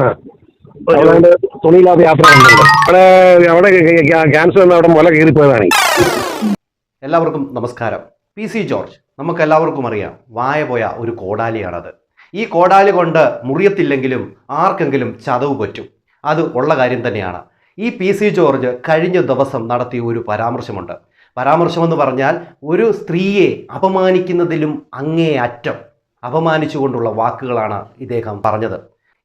ആ. അതുകൊണ്ട് തുണിയില്ലാത്ത യാത്ര അവിടെ അവിടെ ക്യാൻസർ വന്ന അവിടെ മുല കീറിപ്പോയതാണ് എല്ലാവർക്കും നമസ്കാരം. പി സി ജോർജ് നമുക്ക് എല്ലാവർക്കും അറിയാം വായ പോയ ഒരു കോടാലിയാണത്. ഈ കോടാലി കൊണ്ട് മുറിയത്തില്ലെങ്കിലും ആർക്കെങ്കിലും ചതവ് പറ്റും. അത് ഉള്ള കാര്യം തന്നെയാണ്. ഈ പി സി ജോർജ് കഴിഞ്ഞ ദിവസം നടത്തിയ ഒരു പരാമർശമുണ്ട്. പരാമർശമെന്ന് പറഞ്ഞാൽ ഒരു സ്ത്രീയെ അപമാനിക്കുന്നതിലും അങ്ങേ അറ്റം അപമാനിച്ചുകൊണ്ടുള്ള വാക്കുകളാണ് ഇദ്ദേഹം പറഞ്ഞത്.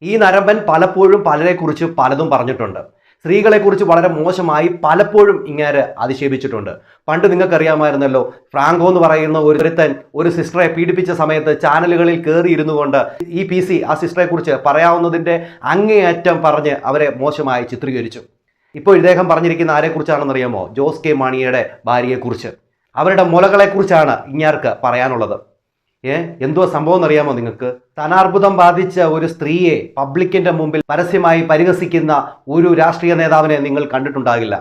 ഈ നരമ്പൻ പലപ്പോഴും പലരെക്കുറിച്ച് പലതും പറഞ്ഞിട്ടുണ്ട്. സ്ത്രീകളെക്കുറിച്ച് വളരെ മോശമായി പലപ്പോഴും ഇങ്ങനെ അധിക്ഷേപിച്ചിട്ടുണ്ട്. പണ്ട് നിങ്ങൾക്കറിയാമായിരുന്നല്ലോ ഫ്രാങ്കോ എന്ന് പറയുന്ന ഒരു ഒരുത്തൻ ഒരു സിസ്റ്ററെ പീഡിപ്പിച്ച സമയത്ത് ചാനലുകളിൽ കയറിയിരുന്നു കൊണ്ട് ഈ പി സി ആ സിസ്റ്ററെക്കുറിച്ച് പറയാവുന്നതിന്റെ അങ്ങേയറ്റം പറഞ്ഞ് അവരെ മോശമായി ചിത്രീകരിച്ചു. ഇപ്പോൾ ഇദ്ദേഹം പറഞ്ഞിരിക്കുന്ന ആരെക്കുറിച്ചാണെന്നറിയാമോ? ജോസ് കെ മാണിയുടെ ഭാര്യയെക്കുറിച്ച്. അവരുടെ മുലകളെക്കുറിച്ചാണ് ഇങ്ങാർക്ക് പറയാനുള്ളത്. ഏ? എന്തോ സംഭവം എന്നറിയാമോ നിങ്ങൾക്ക്? സ്ഥാനാർബുദം ബാധിച്ച ഒരു സ്ത്രീയെ പബ്ലിക്കിന്റെ മുമ്പിൽ പരസ്യമായി പരിഹസിക്കുന്ന ഒരു രാഷ്ട്രീയ നേതാവിനെ നിങ്ങൾ കണ്ടിട്ടുണ്ടാകില്ല.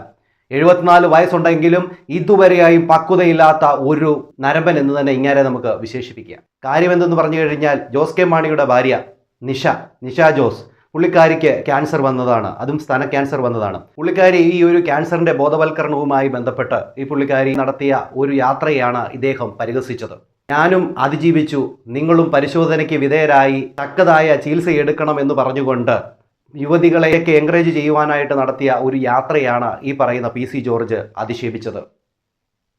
എഴുപത്തിനാല് വയസ്സുണ്ടെങ്കിലും ഇതുവരെയായും പക്വതയില്ലാത്ത ഒരു നരമ്പൻ എന്ന് തന്നെ ഇങ്ങനെ നമുക്ക് വിശേഷിപ്പിക്കാം. കാര്യം എന്തെന്ന് പറഞ്ഞു കഴിഞ്ഞാൽ ജോസ് കെ മാണിയുടെ ഭാര്യ നിഷ നിഷ ജോസ് പുള്ളിക്കാരിക്ക് ക്യാൻസർ വന്നതാണ്. അതും സ്തന ക്യാൻസർ വന്നതാണ്. പുള്ളിക്കാരി ഈ ഒരു ക്യാൻസറിന്റെ ബോധവൽക്കരണവുമായി ബന്ധപ്പെട്ട് ഈ പുള്ളിക്കാരി നടത്തിയ ഒരു യാത്രയാണ് ഇദ്ദേഹം പരിഹസിച്ചത്. ഞാനും അതിജീവിച്ചു. നിങ്ങളും പരിശോധനയ്ക്ക് വിധേയരായി തക്കതായ ചികിത്സ എടുക്കണം എന്ന് പറഞ്ഞുകൊണ്ട് യുവതികളെയൊക്കെ എൻകറേജ് ചെയ്യുവാനായിട്ട് നടത്തിയ ഒരു യാത്രയാണ് ഈ പറയുന്ന പി സി ജോർജ് അധിക്ഷേപിച്ചത്.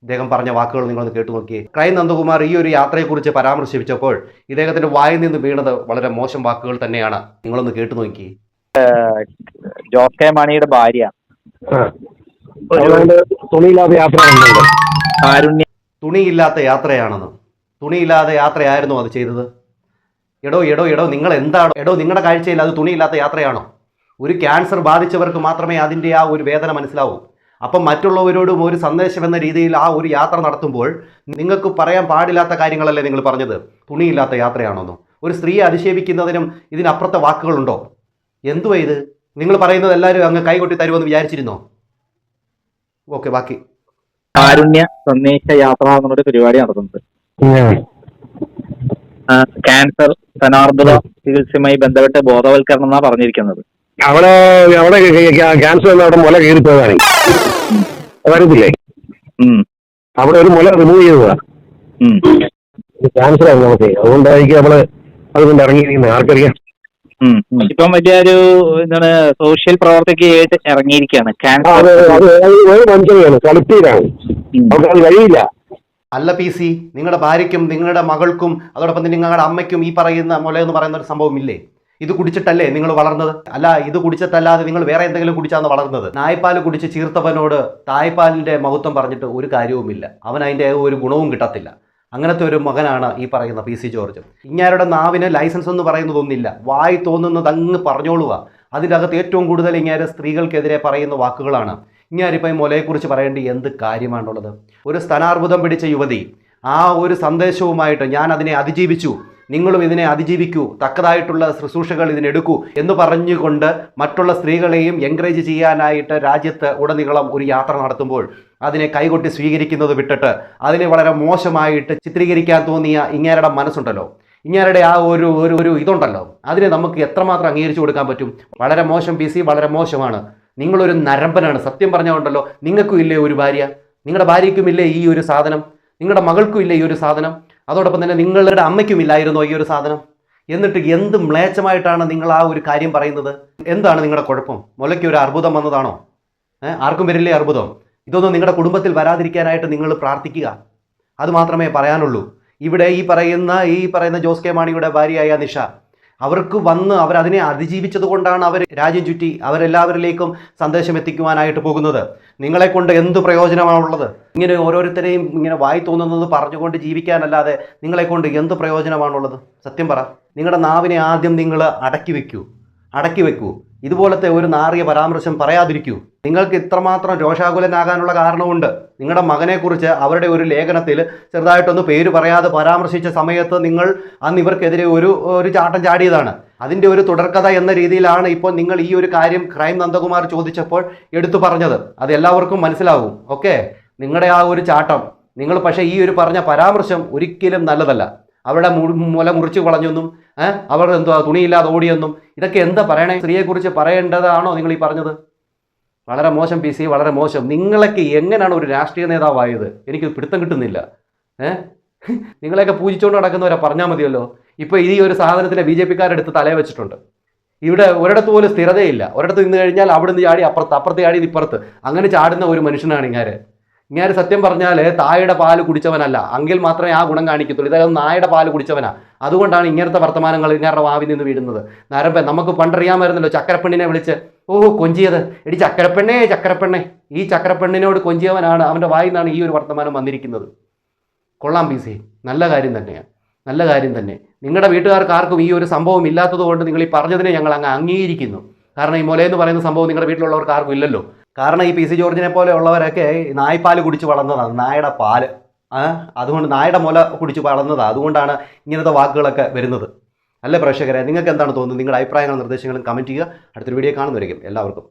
ഇദ്ദേഹം പറഞ്ഞ വാക്കുകൾ നിങ്ങളൊന്ന് കേട്ടു നോക്കി ക്രൈം നന്ദകുമാർ ഈ ഒരു യാത്രയെക്കുറിച്ച് പരാമർശിച്ചപ്പോൾ ഇദ്ദേഹത്തിന്റെ വായിൽ നിന്ന് വീണത് വളരെ മോശം വാക്കുകൾ തന്നെയാണ്. നിങ്ങളൊന്ന് കേട്ടു നോക്കി ജോസ് കെ മാണിയുടെ ഭാര്യ. തുണിയില്ലാത്ത യാത്രയാണെന്ന്. തുണിയില്ലാത്ത യാത്രയായിരുന്നു അത് ചെയ്തത്. എടോ എടോ എടോ നിങ്ങൾ എന്താണോ എടോ നിങ്ങളുടെ കാഴ്ചയിൽ അത് തുണിയില്ലാത്ത യാത്രയാണോ? ഒരു ക്യാൻസർ ബാധിച്ചവർക്ക് മാത്രമേ അതിന്റെ ആ ഒരു വേദന മനസ്സിലാവൂ. അപ്പം മറ്റുള്ളവരോടും ഒരു സന്ദേശം എന്ന രീതിയിൽ ആ ഒരു യാത്ര നടത്തുമ്പോൾ നിങ്ങൾക്ക് പറയാൻ പാടില്ലാത്ത കാര്യങ്ങളല്ലേ നിങ്ങൾ പറഞ്ഞത്? തുണിയില്ലാത്ത യാത്രയാണോന്നോ. ഒരു സ്ത്രീയെ അധിക്ഷേപിക്കുന്നതിനും ഇതിനപ്പുറത്തെ വാക്കുകളുണ്ടോ? എന്തുവാ ഇത്? നിങ്ങൾ പറയുന്നത് എല്ലാവരും അങ്ങ് കൈകൊട്ടി തരുമെന്ന് വിചാരിച്ചിരുന്നോ? ഓക്കെ ബാക്കി. കാരുണ്യ സന്ദേശ യാത്ര എന്നൊരു പരിപാടി നടത്തുന്നത് ക്യാൻസർ ധനാർബുദ ചികിത്സയുമായി ബന്ധപ്പെട്ട് ബോധവൽക്കരണം എന്നാ പറഞ്ഞിരിക്കുന്നത്. അവിടെ അവിടെ ക്യാൻസർ അവിടെ മുല കീറിപ്പോയതാണ്. വരത്തില്ലേ അവിടെ ഒരു മുല റിമൂവ് ചെയ്തതാ. ക്യാൻസർ ആയിരുന്നു നമുക്ക്. അതുകൊണ്ടായിരിക്കും നമ്മൾ അതുകൊണ്ട് ഇറങ്ങിയിരിക്കുന്നത്. ആർക്കറിയാം? ഇപ്പം വലിയ ഇപ്പം വലിയൊരു എന്താണ് സോഷ്യൽ പ്രവർത്തകയായിട്ട് ഇറങ്ങിയിരിക്കുകയാണ്? ക്യാൻസർ അത് മനുഷ്യനെയാണ്? കളിപ്പീരാണ് അവർക്ക് അത് കഴിയില്ല. അല്ല പി സി നിങ്ങളുടെ ഭാര്യയ്ക്കും നിങ്ങളുടെ മകൾക്കും അതോടൊപ്പം തന്നെ നിങ്ങളുടെ അമ്മയ്ക്കും ഈ പറയുന്ന മുല എന്ന് പറയുന്ന ഒരു സംഭവം ഇല്ലേ ഇത് കുടിച്ചിട്ടല്ലേ നിങ്ങൾ വളർന്നത്? അല്ല ഇത് കുടിച്ചിട്ടല്ലാതെ നിങ്ങൾ വേറെ എന്തെങ്കിലും കുടിച്ചാണ് വളർന്നത്? നായ്പാൽ കുടിച്ച് ചീർത്തവനോട് തായ്പാലിന്റെ മഹത്വം പറഞ്ഞിട്ട് ഒരു കാര്യവുമില്ല. അവൻ അതിന്റെ ഒരു ഗുണവും കിട്ടത്തില്ല. അങ്ങനത്തെ ഒരു മകനാണ് ഈ പറയുന്ന പി സി ജോർജ്. ഇങ്ങാരുടെ നാവിന് ലൈസൻസ് എന്ന് പറയുന്നതൊന്നുമില്ല വായി തോന്നുന്നത് അങ്ങ് പറഞ്ഞോളുക. അതിന്റെ അകത്ത് ഏറ്റവും കൂടുതൽ ഇങ്ങാര് സ്ത്രീകൾക്കെതിരെ പറയുന്ന വാക്കുകളാണ്. ഇങ്ങാരിപ്പോൾ ഈ മുലയെക്കുറിച്ച് പറയേണ്ടി എന്ത് കാര്യമാണുള്ളത്? ഒരു സ്ഥാനാർബുദം പിടിച്ച യുവതി ആ ഒരു സന്ദേശവുമായിട്ട് ഞാൻ അതിനെ അതിജീവിച്ചു നിങ്ങളും ഇതിനെ അതിജീവിക്കൂ തക്കതായിട്ടുള്ള ശുശ്രൂഷകൾ ഇതിനെടുക്കൂ എന്ന് പറഞ്ഞുകൊണ്ട് മറ്റുള്ള സ്ത്രീകളെയും എൻകറേജ് ചെയ്യാനായിട്ട് രാജ്യത്ത് ഉടനീളം ഒരു യാത്ര നടത്തുമ്പോൾ അതിനെ കൈകൊട്ടി സ്വീകരിക്കുന്നത് വിട്ടിട്ട് അതിനെ വളരെ മോശമായിട്ട് ചിത്രീകരിക്കാൻ തോന്നിയ ഇങ്ങേരുടെ മനസ്സുണ്ടല്ലോ. ഇങ്ങേരുടെ ആ ഒരു ഒരു ഒരു ഇതുണ്ടല്ലോ. അതിനെ നമുക്ക് എത്രമാത്രം അംഗീകരിച്ചു കൊടുക്കാൻ പറ്റും? വളരെ മോശം പി വളരെ മോശമാണ്. നിങ്ങളൊരു നരമ്പനാണ്. സത്യം പറഞ്ഞുകൊണ്ടല്ലോ. നിങ്ങൾക്കും ഇല്ലേ ഒരു ഭാര്യ? നിങ്ങളുടെ ഭാര്യയ്ക്കും ഇല്ലേ ഈ ഒരു സാധനം? നിങ്ങളുടെ മകൾക്കും ഇല്ലേ ഈ ഒരു സാധനം? അതോടൊപ്പം തന്നെ നിങ്ങളുടെ അമ്മയ്ക്കും ഇല്ലായിരുന്നോ ഈ ഒരു സാധനം? എന്നിട്ട് എന്ത് മ്ലേച്ഛമായിട്ടാണ് നിങ്ങൾ ആ ഒരു കാര്യം പറയുന്നത്? എന്താണ് നിങ്ങളുടെ കുഴപ്പം? മുലയ്ക്ക് ഒരു അർബുദം വന്നതാണോ? ആർക്കും വരില്ലേ അർബുദം? ഇതൊന്നും നിങ്ങളുടെ കുടുംബത്തിൽ വരാതിരിക്കാനായിട്ട് നിങ്ങൾ പ്രാർത്ഥിക്കുക. അത് മാത്രമേ പറയാനുള്ളൂ. ഇവിടെ ഈ പറയുന്ന ഈ പറയുന്ന ജോസ് കെ മാണിയുടെ ഭാര്യയായ നിഷ അവർക്ക് വന്ന് അവരതിനെ അതിജീവിച്ചത് കൊണ്ടാണ് അവർ രാജ്യം ചുറ്റി അവരെല്ലാവരിലേക്കും സന്ദേശം എത്തിക്കുവാനായിട്ട് പോകുന്നത്. നിങ്ങളെ കൊണ്ട് എന്ത് പ്രയോജനമാണുള്ളത് ഇങ്ങനെ ഓരോരുത്തരെയും ഇങ്ങനെ വായി തോന്നുന്നത് പറഞ്ഞുകൊണ്ട് ജീവിക്കാനല്ലാതെ നിങ്ങളെ കൊണ്ട് എന്ത് പ്രയോജനമാണുള്ളത് സത്യം പറ. നിങ്ങളുടെ നാവിനെ ആദ്യം നിങ്ങൾ അടക്കി വെക്കൂ. അടക്കി വെക്കൂ. ഇതുപോലത്തെ ഒരു നാറിയ പരാമർശം പറയാതിരിക്കൂ. നിങ്ങൾക്ക് ഇത്രമാത്രം രോഷാകുലനാകാനുള്ള കാരണമുണ്ട്. നിങ്ങളുടെ മകനെക്കുറിച്ച് അവരുടെ ഒരു ലേഖനത്തിൽ ചെറുതായിട്ടൊന്ന് പേര് പറയാതെ പരാമർശിച്ച സമയത്ത് നിങ്ങൾ അന്ന് ഇവർക്കെതിരെ ഒരു ഒരു ചാട്ടം ചാടിയതാണ്. അതിന്റെ ഒരു തുടർക്കഥ എന്ന രീതിയിലാണ് ഇപ്പോൾ നിങ്ങൾ ഈ ഒരു കാര്യം ക്രൈം നന്ദകുമാർ ചോദിച്ചപ്പോൾ എടുത്തു പറഞ്ഞത്. അത് എല്ലാവർക്കും മനസ്സിലാവും. ഓക്കെ? നിങ്ങളുടെ ആ ഒരു ചാട്ടം. നിങ്ങൾ പക്ഷേ ഈ ഒരു പറഞ്ഞ പരാമർശം ഒരിക്കലും നല്ലതല്ല. അവരുടെ മുല മുറിച്ച് കളഞ്ഞെന്നും അവർ എന്തുവാ തുണിയില്ലാതെ ഓടിയെന്നും ഇതൊക്കെ എന്താ പറയണേ? സ്ത്രീയെക്കുറിച്ച് പറയേണ്ടതാണോ നിങ്ങൾ ഈ പറഞ്ഞത്? വളരെ മോശം പി സി വളരെ മോശം. നിങ്ങളൊക്കെ എങ്ങനെയാണ് ഒരു രാഷ്ട്രീയ നേതാവായത്? എനിക്ക് പിടുത്തം കിട്ടുന്നില്ല. ഏഹ് നിങ്ങളെയൊക്കെ പൂജിച്ചുകൊണ്ട് നടക്കുന്നവരെ പറഞ്ഞാൽ മതിയല്ലോ. ഇപ്പോൾ ഈ ഒരു സാധനത്തിനെ ബി ജെ പിക്കാരെടുത്ത് തലയെ വെച്ചിട്ടുണ്ട്. ഇവിടെ ഒരിടത്ത് പോലും സ്ഥിരതയില്ല. ഒരിടത്ത് നിന്ന് കഴിഞ്ഞാൽ അവിടെ നിന്ന് ചാടി അപ്പുറത്ത് അപ്പുറത്ത് ചാടി ഇപ്പുറത്ത്. അങ്ങനെ ചാടുന്ന ഒരു മനുഷ്യനാണ് ഇങ്ങാര്. ഇങ്ങാര് സത്യം പറഞ്ഞാൽ തായയുടെ പാൽ കുടിച്ചവനല്ല. എങ്കിൽ മാത്രമേ ആ ഗുണം കാണിക്കത്തുള്ളൂ. ഇതായത് നായയുടെ പാൽ കുടിച്ചവനാ. അതുകൊണ്ടാണ് ഇങ്ങനത്തെ വർത്തമാനങ്ങൾ ഇങ്ങാരുടെ വാവിൽ നിന്ന് വീഴുന്നത്. നരമ്പ നമുക്ക് പണ്ടറിയാമായിരുന്നല്ലോ ചക്കരപ്പെണ്ണിനെ വിളിച്ച്. ഓ കൊഞ്ചിയത്. എടി ചക്കരപ്പെണ്ണേ ചക്കരപ്പെണ്ണേ. ഈ ചക്കരപ്പെണ്ണിനോട് കൊഞ്ചിയവനാണ് അവന്റെ വായിൽ നിന്നാണ് ഈ ഒരു വർത്തമാനം വന്നിരിക്കുന്നത്. കൊള്ളാം പി സി. നല്ല കാര്യം തന്നെയാണ് നല്ല കാര്യം തന്നെ. നിങ്ങളുടെ വീട്ടുകാർക്ക് ആർക്കും ഈ ഒരു സംഭവം ഇല്ലാത്തത് കൊണ്ട് നിങ്ങൾ ഈ പറഞ്ഞതിനെ ഞങ്ങൾ അങ്ങ് അംഗീകരിക്കുന്നു. കാരണം ഈ മൊലയെന്ന് പറയുന്ന സംഭവം നിങ്ങളുടെ വീട്ടിലുള്ളവർക്ക് ആർക്കും ഇല്ലല്ലോ. കാരണം ഈ പി സി ജോർജിനെ പോലെ ഉള്ളവരൊക്കെ ഈ നായ്പ്പാൽ കുടിച്ച് വളർന്നതാണ് നായയുടെ പാൽ. അതുകൊണ്ട് നായയുടെ മുല കുടിച്ച് വളർന്നതാണ് അതുകൊണ്ടാണ് ഇങ്ങനത്തെ വാക്കുകളൊക്കെ വരുന്നത്. അല്ലേ പ്രേക്ഷകരെ? നിങ്ങൾക്ക് എന്താണ് തോന്നുന്നത്? നിങ്ങളുടെ അഭിപ്രായങ്ങളും നിർദ്ദേശങ്ങളും കമന്റ് ചെയ്യുക. അടുത്തൊരു വീഡിയോ കാണുന്നവരിക്കും എല്ലാവർക്കും